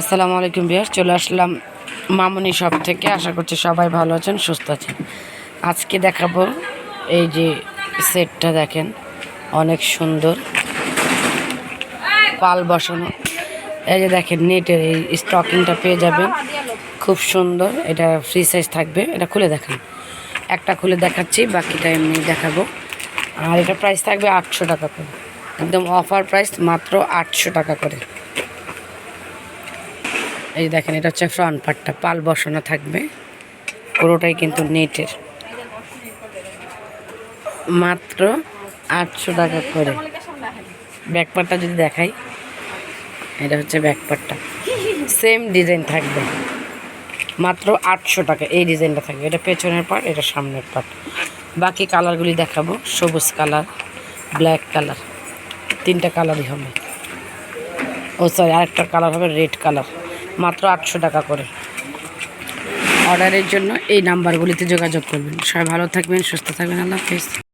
আসসালামু আলাইকুম বিয়ার চলে আসলাম মামুনি শপ থেকে। আশা করছি সবাই ভালো আছেন, সুস্থ আছেন। আজকে দেখাবো এই যে সেটটা দেখেন, অনেক সুন্দর। পাল বসানো। এই যে দেখেন, নেটের এই স্টকিংটা পেয়ে যাবেন। খুব সুন্দর, এটা ফ্রি সাইজ থাকবে। এটা খুলে দেখান। একটা খুলে দেখাচ্ছি, বাকিটা এমনি দেখাবো। আর এটা প্রাইস থাকবে আটশো টাকা করে। একদম অফার প্রাইস মাত্র আটশো টাকা করে। এই দেখেন, এটা হচ্ছে ফ্রন্ট পার্টটা পাল বসানো থাকবে। পুরোটাই কিন্তু নেটের। মাত্র আটশো টাকা করে। ব্যাক পার্টটা যদি দেখাই, এটা হচ্ছে ব্যাক পার্টটা সেম ডিজাইন থাকবে। মাত্র আটশো টাকা, এই ডিজাইনটা থাকবে। এটা পেছনের পার্ট এটা সামনের পার্ট বাকি কালারগুলি দেখাবো। সবুজ কালার ব্ল্যাক কালার তিনটা কালারই হবে। ও সরি আরেকটা কালার হবে রেড কালার মাত্র আটশো টাকা করে। অর্ডারের জন্য এই নাম্বারগুলিতে যোগাযোগ করবেন। সবাই ভালো থাকবেন, সুস্থ থাকবেন, আল্লাহ হাফিজ।